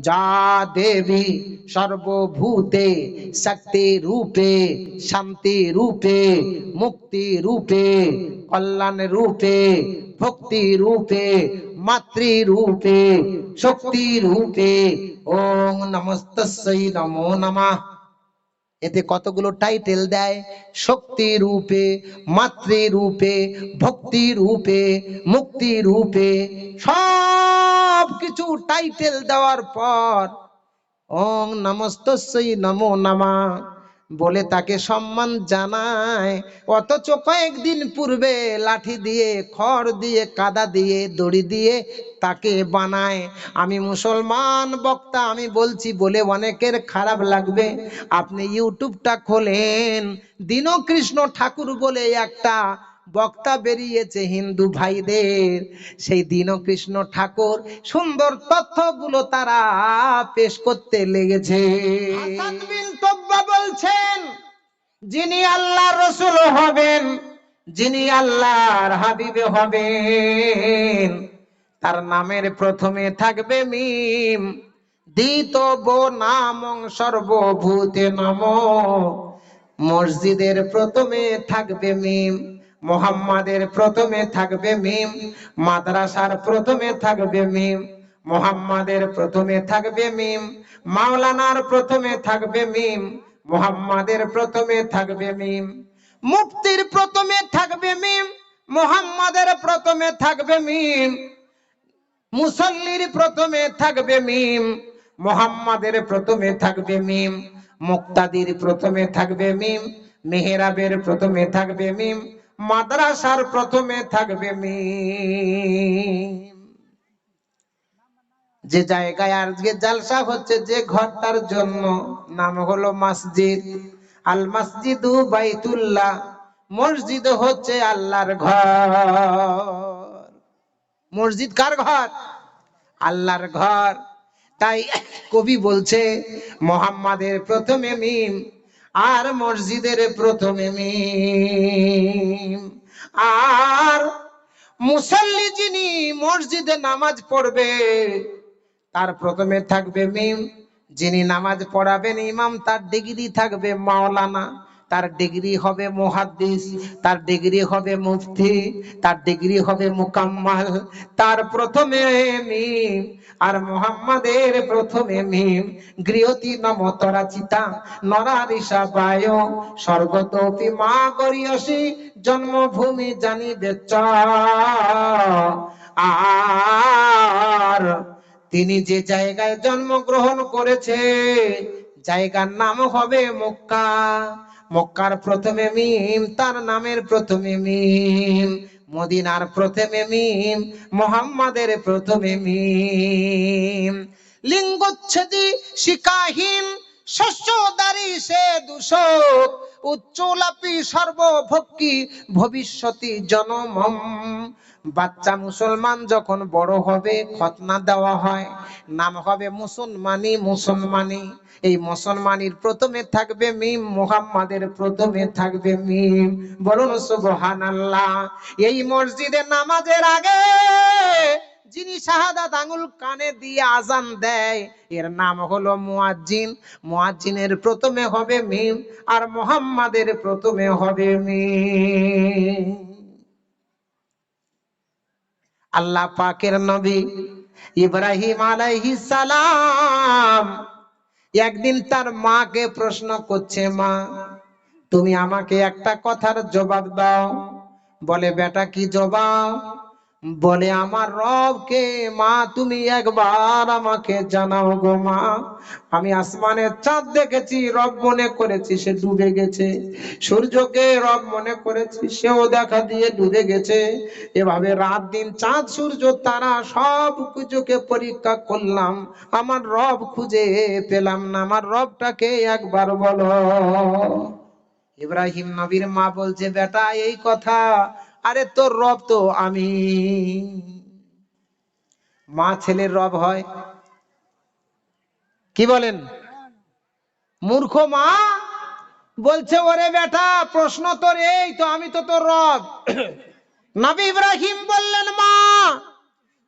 যা দেবী সর্বভূতে শক্তি রূপে, শান্তি রূপে, মুক্তি রূপে, কল্যাণ রূপে, ভক্তি রূপে, মাতৃ রূপে, শক্তি রূপে। ওম নমস্তস্যৈ নমো নমঃ। এতে কতগুলো টাইটেল দেয়? শক্তি রূপে, মাতৃ রূপে, ভক্তি রূপে, মুক্তি রূপে সব কিছু টাইটেল দেওয়ার পর, ওং নমস্তস্যই নমো নামা। বলে তাকে সম্মান জানায়। অথচ কয়েকদিন পূর্বে লাঠি দিয়ে, খড় দিয়ে, কাদা দিয়ে, দড়ি দিয়ে তাকে বানায়। আমি মুসলমান বক্তা, আমি বলছি, বলে অনেকের খারাপ লাগবে। আপনি ইউটিউবটা খোলেন। দীনকৃষ্ণ ঠাকুর বলে একটা বক্তা বেরিয়েছে হিন্দু ভাইদের। সেই দীনকৃষ্ণ ঠাকুর সুন্দর তথ্যগুলো তারা পেশ করতে লেগেছে। বলছেন, যিনি আল্লাহ রসুল হবেন, যিনি আল্লাহর হাবিবে হবেন, তার নামের প্রথমে থাকবে মিম, দ্বিত বো নাম সর্বভূতে নম। মসজিদের প্রথমে থাকবে মিম। মোহাম্মদের প্রথমে থাকবে মিম মাদ্রাসার প্রথমে থাকবে মিম মোহাম্মদের প্রথমে থাকবে মিম মাওলানার প্রথমে থাকবে মিম মোহাম্মদের প্রথমে থাকবে মিম মুক্তির প্রথমে থাকবে মিম মোহাম্মদের প্রথমে থাকবে মিম মুসল্লির প্রথমে থাকবে মিম মোহাম্মদের প্রথমে থাকবে মিম মুক্তাদির প্রথমে থাকবে মিম মেহেরাবের প্রথমে থাকবে মিম মাদ্রাসার প্রথমে থাকবে যে জায়গায় আজকে জালসা হচ্ছে, যে ঘরটার জন্য নাম হলো মসজিদ। আল মসজিদু বাইতুল্লাহ, মসজিদ হচ্ছে আল্লাহর ঘর। মসজিদ কার ঘর? আল্লাহর ঘর। তাই কবি বলছে, মোহাম্মদের প্রথমে মিম আর মসজিদের প্রথমে আর মুসল্লি যিনি মসজিদে নামাজ পড়বে, তার প্রথমে থাকবে মিম। যিনি নামাজ পড়াবেন, ইমাম তার ডিগ্রি থাকবে মাওলানা। তার ডিগ্রি হবে মুহাদ্দিস, তার ডিগ্রি হবে মুফতি, তার ডিগ্রি হবে মুকাম্মাল। তার প্রথমে মিম আর মোহাম্মদের প্রথমে মিম। গৃহতি নমতরা চিতা নরারিসা বায়। স্বর্গতপি মা গরিয়সী, জন্মভূমি জানিবে চ। আর তিনি যে জায়গায় জন্মগ্রহণ করেছে, জায়গার নাম হবে মক্কা। মক্কার প্রথমে মিম, তার নামের প্রথমে মিম, মদিনার প্রথমে মিম, মোহাম্মদের প্রথমে মিম। লিঙ্গচ্ছেদি শিকাহীন শস্যদারি সে দূষক উচ্চলাপি সর্বভক্তি ভবিষ্যতি জনমম। বাচ্চা মুসলমান যখন বড় হবে খতনা দেওয়া হয়। নাম হবে মুসলমানি মুসলমানি। এই মুসলমানির প্রথমে থাকবে মিম, মুহাম্মাদের প্রথমে থাকবে মিম। বলুন সুবহানাল্লাহ, এই মসজিদে নামাজের আগে যিনি শাহাদাত আঙুল কানে দিয়ে আজান দেয়, এর নাম হলো মুয়াজ্জিন। মুয়াজ্জিনের প্রথমে হবে মিম আর মোহাম্মদের প্রথমে হবে মিম। আল্লাহ পাকের নবী ইব্রাহিম আলাইহিস সালাম একদিন তার মাকে প্রশ্ন করছে, মা, তুমি আমাকে একটা কথার জবাব দাও। বলে, বেটা, কি জবাব? বলে, আমার রবকে, মা, তুমি একবার আমাকে জানাও গো মা। আমি আসমানের চাঁদ দেখেছি, রব মনে করেছি সে ডুবে গেছে। সূর্যকে রব মনে করেছি, সেও দেখা দিয়ে ডুবে গেছে। এভাবে রাত দিন চাঁদ, সূর্য, তারা সব কিছুকে পরীক্ষা করলাম। আমার রব খুঁজে পেলাম না। আমার রবটাকে একবার বলো। ইব্রাহিম নবীর মা বলছে, বেটা, এই কথা আরে তোর রব তো আমি। মা ছেলের রব হয়। কি বলেন? মূর্খ মা? বলছে, ওরে বেটা, প্রশ্ন তোর এই, তো আমি তো তোর রব। নবী ইব্রাহিম বললেন, মা,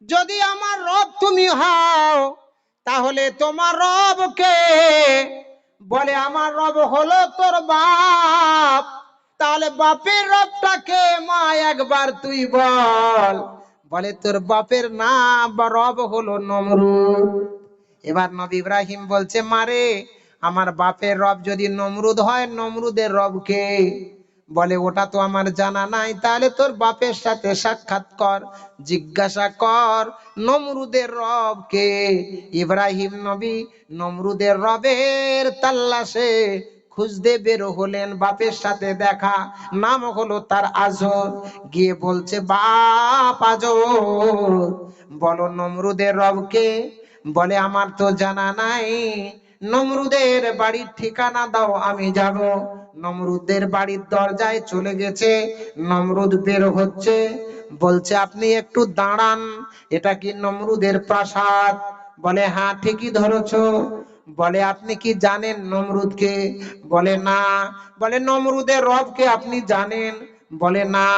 যদি আমার রব তুমি হও, তাহলে তোমার রবকে বলে, আমার রব হলো তোর বাপ। তাহলে বাপের রবটাকে মা একবার তুই বল। বলে, তোর বাপের নাম বা রব হলো নমরুদ। এবার নবী ইব্রাহিম বলছে মারে আমার বাপের রব যদি নমরুদ হয়, নমরুদের রবকে বলে, ওটা তো আমার জানা নাই। তাহলে তোর বাপের সাথে সাক্ষাৎ কর, জিজ্ঞাসা কর, নমরুদের রব কে? ইব্রাহিম নবী নমরুদের রবের তাল্লাশে খুঁজতে বের হলেন বাপের সাথে দেখা। নাম হলো তার আজর। গিয়ে বলছে, বাপ আজর। বলো, নমরুদের রবকে বলে, আমার তো জানা নাই। নমরুদের বাড়ির ঠিকানা দাও, আমি যাব নমরুদের বাড়ির দরজায় চলে গেছে। নমরুদ বের হচ্ছে। বলছে, আপনি একটু দাঁড়ান, এটা কি নমরুদের প্রাসাদ? বলে হ্যাঁ ঠিকই ধরেছো। বলে, আপনি কি জানেন নমরুদকে? বলে, না। বলে, নমরুদের রবকে আপনি জানেন? বলে, না।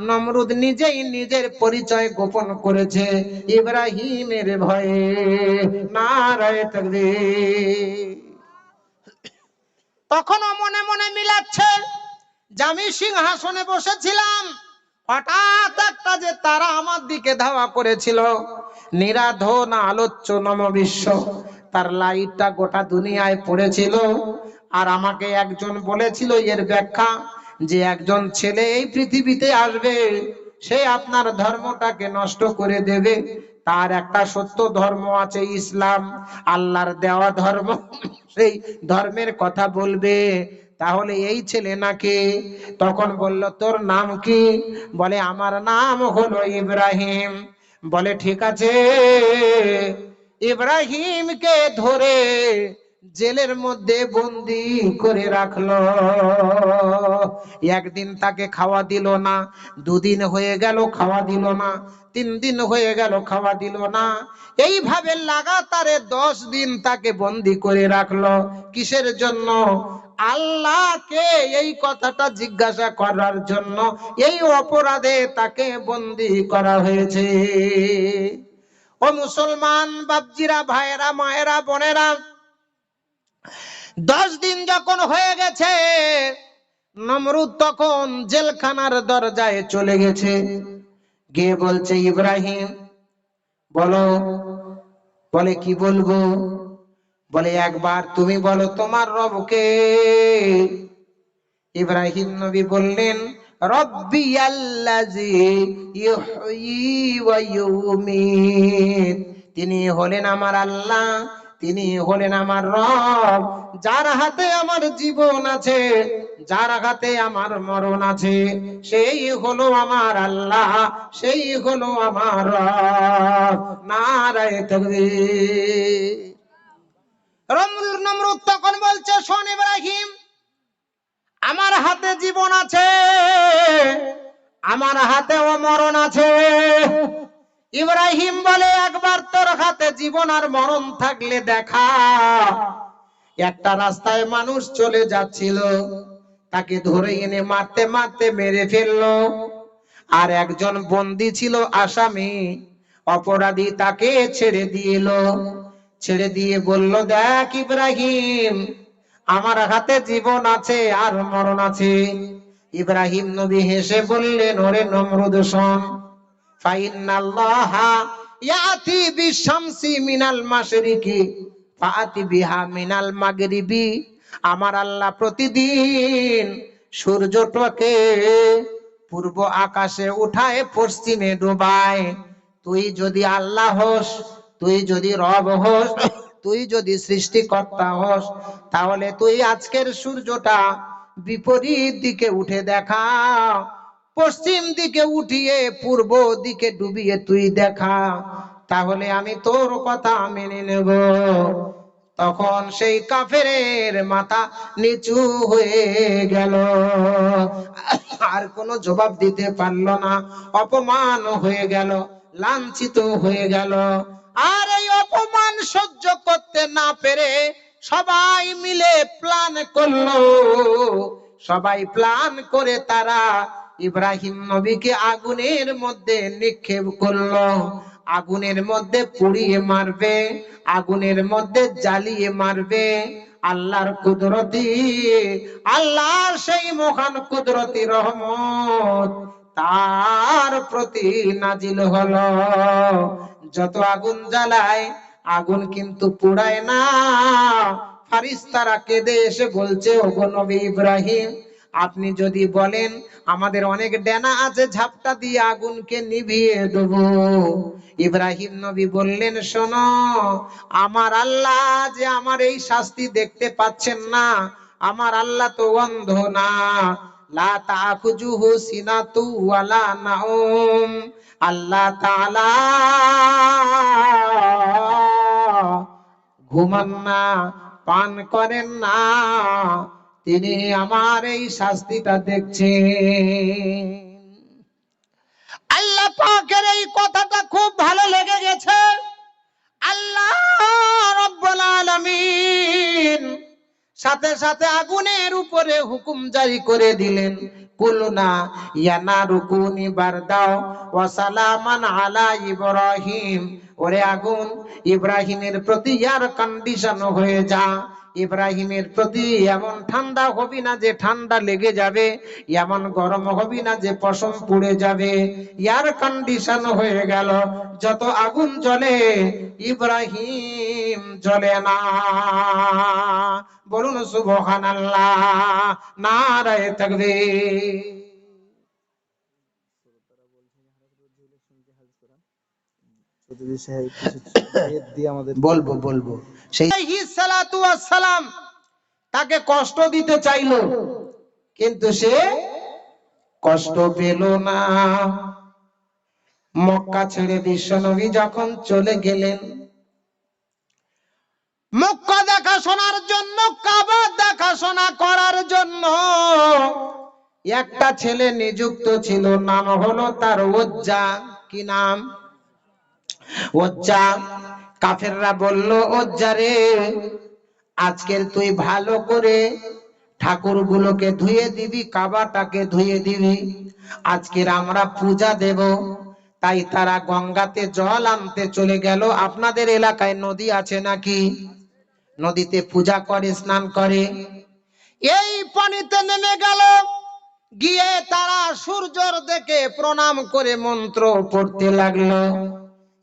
নমরুদ নিজেই নিজের পরিচয় গোপন করেছে ইব্রাহিমের ভয়ে। নারায় তাকবীর। তখনও মনে মনে মিলাচ্ছে যে আমি সিংহাসনে বসেছিলাম। হঠাৎ একটা যে তারা আমার দিকে ধাওয়া করেছিল। নিরাধন, আলোচ্য নম বিশ্ব তার লাইটটা গোটা দুনিয়ায় পড়েছিল। আর আমাকে একজন বলেছিল এর ব্যাখ্যা যে একজন ছেলে এই পৃথিবীতে আসবে, সে আপনার ধর্মটাকে নষ্ট করে দেবে। তার একটা সত্য ধর্ম আছে, ইসলাম। আল্লাহর দেওয়া ধর্ম। সেই ধর্মের কথা বলবে। তাহলে এই ছেলে নাকি? তখন বলল, তোর নাম কি? বলে, আমার নাম হলো ইব্রাহিম। বলে, ঠিক আছে। ইব্রাহিমকে ধরে জেলের মধ্যে বন্দি করে রাখল। একদিন তাকে খাওয়া দিল না, দুদিন হয়ে গেল খাওয়া দিল না, তিন দিন হয়ে গেল খাওয়া দিল না। এইভাবে লাগাতারে দশ দিন তাকে বন্দি করে রাখল। কিসের জন্য? আল্লাহকে এই কথাটা জিজ্ঞাসা করার জন্য এই অপরাধে তাকে বন্দি করা হয়েছে। ও মুসলমান বাপজিরা, ভাইয়েরা, মায়েরা, বোনেরা, দশ দিন যখন হয়ে গেছে, নমরুদ তখন জেলখানার দরজায় চলে গেছে। গিয়ে বলছে, ইব্রাহিম, বলো, বলে কি বলব? বলে, একবার তুমি বলো তোমার রবকে। ইব্রাহিম নবী বললেন ওয়া তিনি হলেন আমার আল্লাহ, তিনি হলেন আমার রব। যার হাতে আমার জীবন আছে, যার হাতে আমার মরণ আছে, সেই হলো আমার আল্লাহ, সেই হলো আমার রব। নারায় তাকবীর। রমরুর নমরুদ তখন বলছে শোন ইব্রাহিম। আমার হাতে জীবন আছে, আমার হাতেও মরণ আছে। ইব্রাহিম বলে, একবার তোর হাতে জীবন আর মরণ থাকলে দেখা। একটা রাস্তায় মানুষ চলে যাচ্ছিল, তাকে ধরে এনে মারতে মারতে মেরে ফেলল। আর একজন বন্দি ছিল আসামি, অপরাধী তাকে ছেড়ে দিল ছেড়ে দিয়ে বলল, দেখ ইব্রাহিম আমার হাতে জীবন আছে আর মরণ আছে। ইব্রাহিম নবী হেসে বললেন, ওরে নমরুদ, শোন। ফাইনাল্লাহা ইয়াতি বিশামসি মিনাল মাশরিকি, ফাআতি বিহা মিনাল মাগরিবি। আমার আল্লাহ প্রতিদিন সূর্যটাকে পূর্ব আকাশে উঠায়, পশ্চিমে ডুবায়। তুই যদি আল্লাহ হোস, তুই যদি রব হোস তুই যদি সৃষ্টিকর্তা হোস, তাহলে তুই আজকের সূর্যটা বিপরীত দিকে উঠে দেখা, পশ্চিম দিকে উঠিয়ে পূর্ব দিকে ডুবিয়ে তুই দেখা। তাহলে আমি তোর কথা মেনে নেব। তখন সেই কাফের মাথা নিচু হয়ে গেল। আর কোনো জবাব দিতে পারল না। অপমান হয়ে গেল, লাঞ্ছিত হয়ে গেল। আর অপমান সহ্য করতে না পেরে সবাই মিলে প্ল্যান করল। সবাই প্ল্যান করে তারা ইব্রাহিম নবীকে আগুনের মধ্যে নিক্ষেপ করল। আগুনের মধ্যে পুড়িয়ে মারবে, আগুনের মধ্যে জ্বালিয়ে মারবে। আল্লাহর কুদরতি, আল্লাহর সেই মহান কুদরতি রহমত তার প্রতি নাজিল হলো। যত আগুন জ্বালায়, আগুন কিন্তু পুড়ায় না। ফারিস্তারা কেঁদে এসে বলছে, ওগো নবী ইব্রাহিম, আপনি যদি বলেন, আমাদের অনেক ডেনা আছে, ঝাপটা দিয়ে আগুনকে নিভিয়ে দেব। ইব্রাহিম নবী বললেন, শোনো, আমার আল্লাহ যে আমার এই শাস্তি দেখতে পাচ্ছেন না, আমার আল্লাহ তো অন্ধ না। লা তাখুজুহু সিনাতু ওয়ালা নাউম আল্লাহ ঘুমান না, পান করেন না, তিনি আমার এই শাস্তিটা দেখছেন। আল্লাহ পাকের এই কথাটা খুব ভালো লেগে গেছে। আল্লাহ সাথে সাথে আগুনের উপরে হুকুম জারি করে দিলেন। ইব্রাহিমের প্রতি ইয়ার কন্ডিশন হয়ে যা। ইব্রাহিমের প্রতি এমন ঠান্ডা হবি না যে ঠান্ডা লেগে যাবে, এমন গরম হবি না যে পশম পুড়ে যাবে। ইয়ার কন্ডিশন হয়ে গেল, যত আগুন জ্বলে, ইব্রাহিম জ্বলে না। বলুন সুবহান আল্লাহ নারায় থাকবে বলব বলব। সেই সালাম তাকে কষ্ট দিতে চাইলো, কিন্তু সে কষ্ট পেল না। মক্কা ছেড়ে বিশ্বনবী যখন চলে গেলেন মক্কা দেখাশোনার জন্য, কাবা দেখাশোনা করার জন্য। একটা ছেলে নিযুক্ত ছিল, নাম হলো তার ওজ্জা। কি নাম? ওজ্জা। কাফেররা বলল, ওজ্জা রে, আজকের তুই ভালো করে ঠাকুরগুলোকে ধুয়ে দিবি, কাবাটাকে ধুয়ে দিবি। আজকের আমরা পূজা দেব। তাই তারা গঙ্গাতে জল আনতে চলে গেল। আপনাদের এলাকায় নদী আছে নাকি? নদীতে পূজা করে, স্নান করে। এই পানিতে নেমে গেল। গিয়ে তারা সূর্যর দেখে প্রণাম করে মন্ত্র পড়তে লাগল।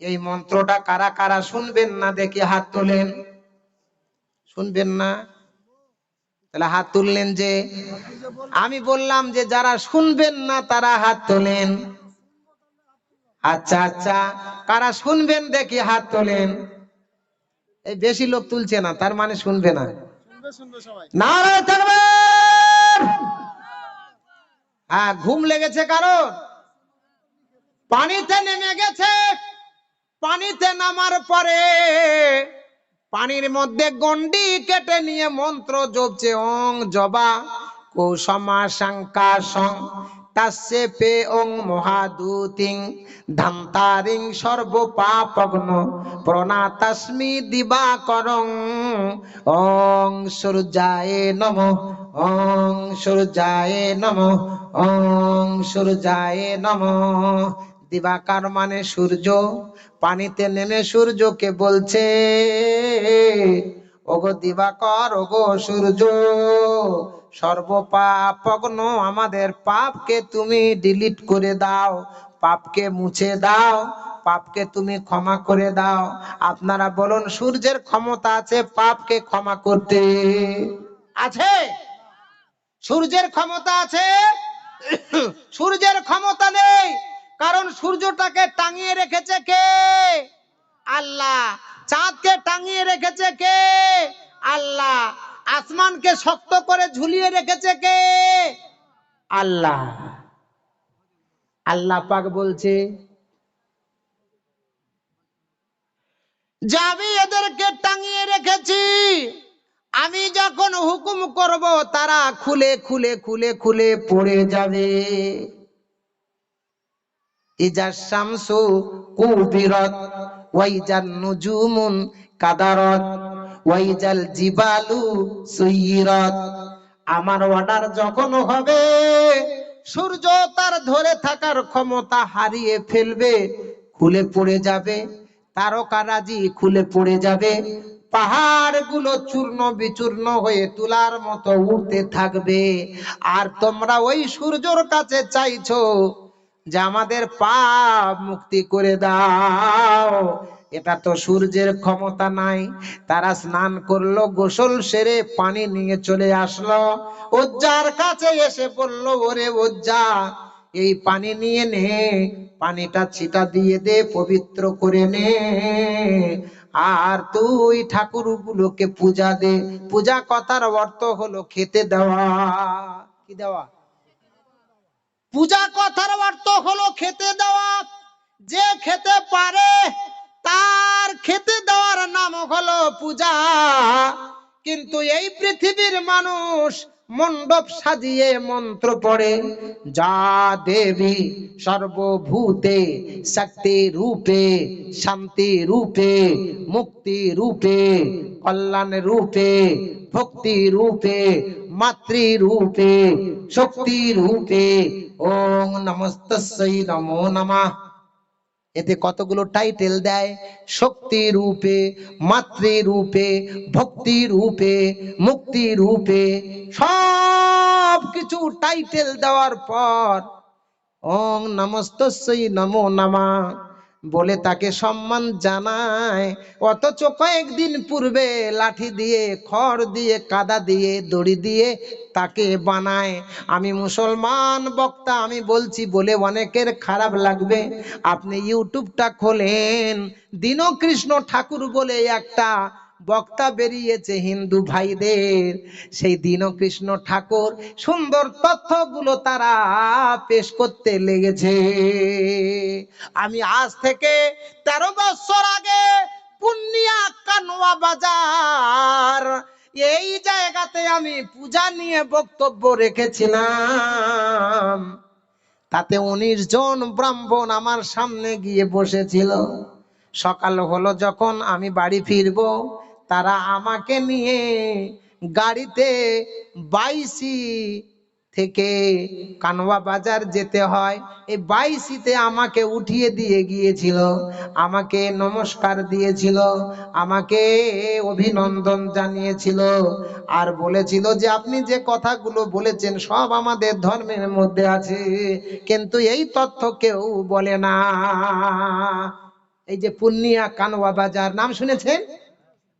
এই মন্ত্রটা কারা কারা শুনবেন না দেখে হাত তোলেন? শুনবেন না? তাহলে হাত তুললেন যে, আমি বললাম যে যারা শুনবেন না তারা হাত তোলেন। আচ্ছা আচ্ছা কারা শুনবেন দেখি হাত তোলেন? এই বেশি লোক তুলছে না তার মানে শুনবে না। নারায় থাকবে হ্যাঁ ঘুম লেগেছে কারণ পানিতে নেমে গেছে পানিতে নামার পরে পানির মধ্যে গন্ডি কেটে নিয়ে মন্ত্র জপছে অং জবা কৌসমা শঙ্কা সং তাসে পে ওং মহাদূতিং ধান্তারিং সর্ব পাপগ্ন প্রণা তস্মি দিবা করং ওং সূর্যায় নম, ওং সূর্যায় নম, ওং সূর্যায় নম। দিবাকার মানে সূর্য, পানিতে নেমে সূর্যকে বলছে, ওগো দিবাকর, ওগো সূর্য সর্বপাপগ্ন আমাদের পাপকে তুমি ডিলিট করে দাও, পাপকে মুছে দাও, পাপকে তুমি ক্ষমা করে দাও। আপনারা বলুন, সূর্যের ক্ষমতা আছে পাপকে ক্ষমা করতে? আছে। সূর্যের ক্ষমতা আছে। সূর্যের ক্ষমতা নেই। কারণ সূর্যটাকে টাঙিয়ে রেখেছে কে? আল্লাহ। চাঁদকে টাঙিয়ে রেখেছে কে? আল্লাহ। আসমানকে শক্ত করে ঝুলিয়ে রেখেছে কে? আল্লাহ। আল্লাহ পাক বলছে আমি এদেরকে টাঙিয়ে রেখেছি, আমি যখন হুকুম করব, তারা খুলে খুলে খুলে খুলে পড়ে যাবে। ইজা শামসু কুবিরত, ওয়াইজান নুজুমুন কাদারত। ওয়াইজাল জিবালু সুইরত আমার অর্ডার যখন হবে, সূর্য তার ধরে থাকার ক্ষমতা হারিয়ে ফেলবে, খুলে পড়ে যাবে তারকারাজি খুলে পড়ে যাবে পাহাড়গুলো চূর্ণ বিচূর্ণ হয়ে তুলার মতো উঠতে থাকবে। আর তোমরা ওই সূর্যর কাছে চাইছো যে আমাদের পাপ মুক্তি করে দাও। এটা তো সূর্যের ক্ষমতা নাই। তারা স্নান করল, গোসল সেরে পানি নিয়ে চলে আসলো। ওজ্জার কাছে এসে বলল, ওরে ওজ্জা এই পানি নিয়ে নে, পানিটা ছিটা দিয়ে দে, পবিত্র করে নে। আর তুই ঠাকুর গুলোকে পূজা দে। পূজা কথার অর্থ হলো খেতে দেওয়া। কি দেওয়া? পূজা কথার অর্থ হলো খেতে দেওয়া। পূজা, কিন্তু এই পৃথিবীর মানুষ মণ্ডপ সাজিয়ে মন্ত্র পড়ে, যা দেবী সর্বভূতে শক্তি রূপে, শান্তি রূপে, মুক্তি রূপে, কল্যাণ রূপে, ভক্তি রূপে, মাতৃ রূপে, শক্তি রূপে, ওং নমস্তস্যৈ নমো নমঃ। এতে কতগুলো টাইটেল দেয়? শক্তি রূপে, মাতৃ রূপে, ভক্তি রূপে, মুক্তি রূপে সব কিছু টাইটেল দেওয়ার পর ওং নমস্তস্যৈ নমো নমা বলে তাকে সম্মান জানায়। অথচ কয়েকদিন পূর্বে লাঠি দিয়ে, খড় দিয়ে, কাদা দিয়ে, দড়ি দিয়ে তাকে বানায়। আমি মুসলমান বক্তা, আমি বলছি, বলে অনেকের খারাপ লাগবে। আপনি ইউটিউবটা খোলেন। দীনকৃষ্ণ ঠাকুর বলে একটা বক্তা বেরিয়েছে হিন্দু ভাইদের। সেই দীনকৃষ্ণ ঠাকুর সুন্দর তথ্যগুলো তারা পেশ করতে লেগেছে। আমি আজ থেকে তেরো বছর আগে পুন্নিয়া কানোয়া বাজার, এই জায়গাতে আমি পূজা নিয়ে বক্তব্য রেখেছিলাম। তাতে উনিশ জন ব্রাহ্মণ আমার সামনে গিয়ে বসেছিল। সকাল হলো যখন আমি বাড়ি ফিরব, তারা আমাকে নিয়ে গাড়িতে বাইশি থেকে কানওয়া বাজার যেতে হয়। এই বাইশিতে আমাকে উঠিয়ে দিয়ে গিয়েছিল, আমাকে নমস্কার দিয়েছিল, আমাকে অভিনন্দন জানিয়েছিল আর বলেছিল যে আপনি যে কথাগুলো বলেছেন সব আমাদের ধর্মের মধ্যে আছে, কিন্তু এই তথ্য কেউ বলে না। এই যে পূর্ণিয়া কানওয়া বাজার, নাম শুনেছেন?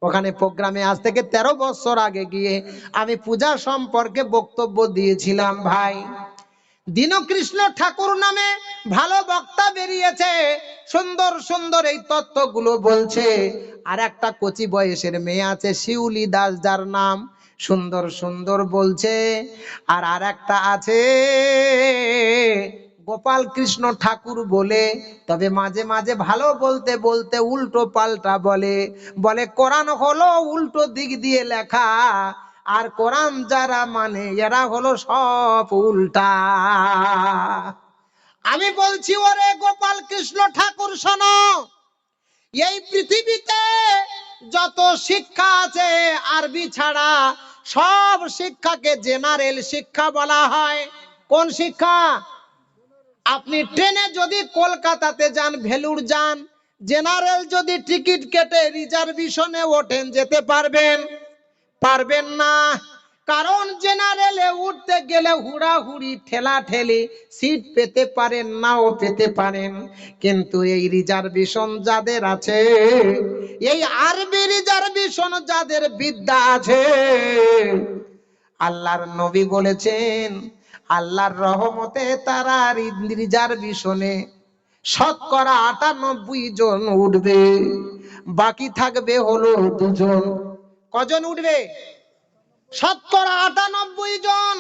ওখানে প্রোগ্রামে আজ থেকে তেরো বছর আগে গিয়ে আমি পূজা সম্পর্কে বক্তব্য দিয়েছিলাম, ভাই। দীনকৃষ্ণ ঠাকুর নামে ভালো বক্তা বেরিয়েছে। সুন্দর সুন্দর এই তত্ত্বগুলো বলছে। আর একটা কচি বয়সের মেয়ে আছে, শিউলি দাস, যার নাম সুন্দর সুন্দর বলছে। আর আর একটা আছে গোপাল কৃষ্ণ ঠাকুর বলে, তবে মাঝে মাঝে ভালো বলতে বলতে উল্টো পাল্টা বলে। বলে, কোরআন হলো উল্টো দিক দিয়ে লেখা, আর কোরআন যারা মানে এরা হলো সব উল্টা। আমি বলছি, ওরে গোপাল কৃষ্ণ ঠাকুর, শোনো, এই পৃথিবীতে যত শিক্ষা আছে, আরবি ছাড়া সব শিক্ষাকে জেনারেল শিক্ষা বলা হয়। কোন শিক্ষা? আপনি ট্রেনে যদি কলকাতাতে যান, ভেলুর যান, জেনারেল যদি টিকিট কেটে রিজার্ভেশনে ওঠেন যেতে পারবেন। পারবেন না, কারণ জেনারেলে উঠতে গেলে হুড়াহুড়ি ঠেলা ঠেলি সিট পেতে পারেন নাও পেতে পারেন। কিন্তু এই রিজার্ভেশন যাদের আছে, এই আরবি রিজার্ভেশন যাদের বিদ্যা আছে, আল্লাহর নবী বলেছেন আল্লাহর রহমতে তারা রিজার্ভেশনে শতকরা আটানব্বই জন উঠবে, বাকি থাকবে হলো দুজন। কজন উঠবে? শতকরা আটানব্বই জন।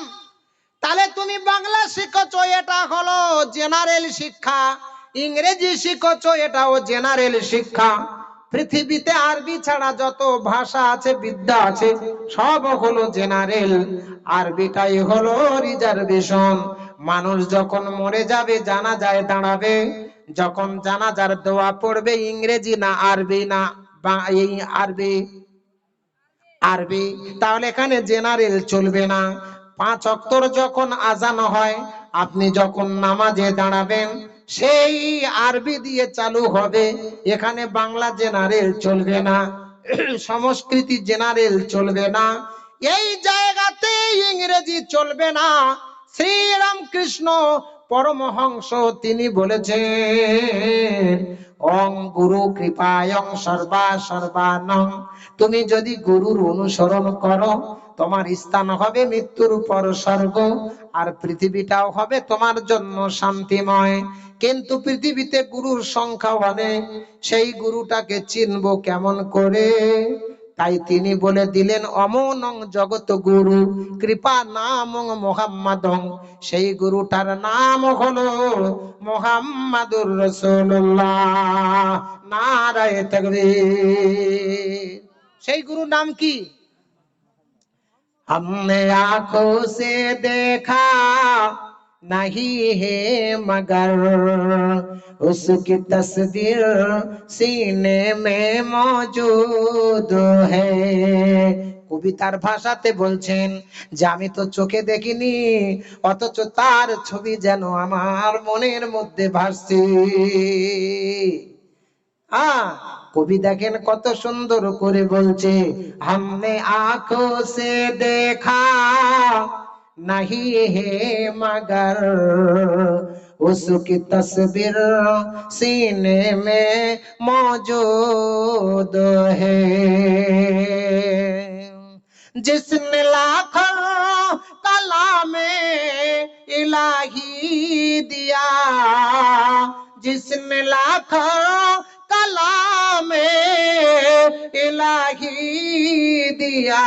তাহলে তুমি বাংলা শিখছ, এটা হলো জেনারেল শিক্ষা। ইংরেজি শিখছ, এটাও জেনারেল শিক্ষা। পৃথিবীতে আরবি ছাড়া যত ভাষা আছে, বিদ্যা আছে, সব হলো জেনারেল। আরবিটাই হলো রিজার্ভেশন। মানুষ যখন মরে যাবে, জানা যায় দাঁড়াবে। যখন জানাজার দোয়া পড়বে, ইংরেজি না আরবি না এই আরবি আরবি, তাহলে এখানে জেনারেল চলবে না। পাঁচ অক্তর যখন আজান হয়, আপনি যখন নামাজে দাঁড়াবেন সেই আরবি দিয়ে চালু হবে। এখানে বাংলা জেনারেল চলবে না, সংস্কৃতি জেনারেল চলবে না, এই জায়গাতে ইংরেজি চলবে না। শ্রীরাম কৃষ্ণ পরমহংস তিনি বলেছেন অং গুরু কৃপায়ং সর্বা সর্বানং। তুমি যদি গুরুর অনুসরণ করো তোমার স্থান হবে মৃত্যুর পর স্বর্গ, আর পৃথিবীটাও হবে তোমার জন্য শান্তিময়। কিন্তু পৃথিবীতে গুরুর সংখ্যা অনেক সেই গুরুটাকে চিনব কেমন করে? তাই তিনি বলে দিলেন, অমনং জগত গুরু, কৃপা নাম মোহাম্মদং। সেই গুরুটার নাম হলো মোহাম্মদুর রসুল্লাহ নারায় সেই গুরুর নাম কি? हमने आंखों से देखा नहीं है मगर उसकी तस्वीर सीने में मौजूद है কবিতার ভাষাতে বলছেন যে আমি তো চোখে দেখিনি অথচ তার ছবি যেন আমার মনের মধ্যে ভাসছে হ্যাঁ কবি দেখেন কত সুন্দর করে বলছে हमने आंखों से देखा नहीं है मगर उसकी तस्वीर सीने में मौजूद है जिसने लाखों कला में इलाही दिया जिसने लाखों কালামে ইলাহি দিয়া।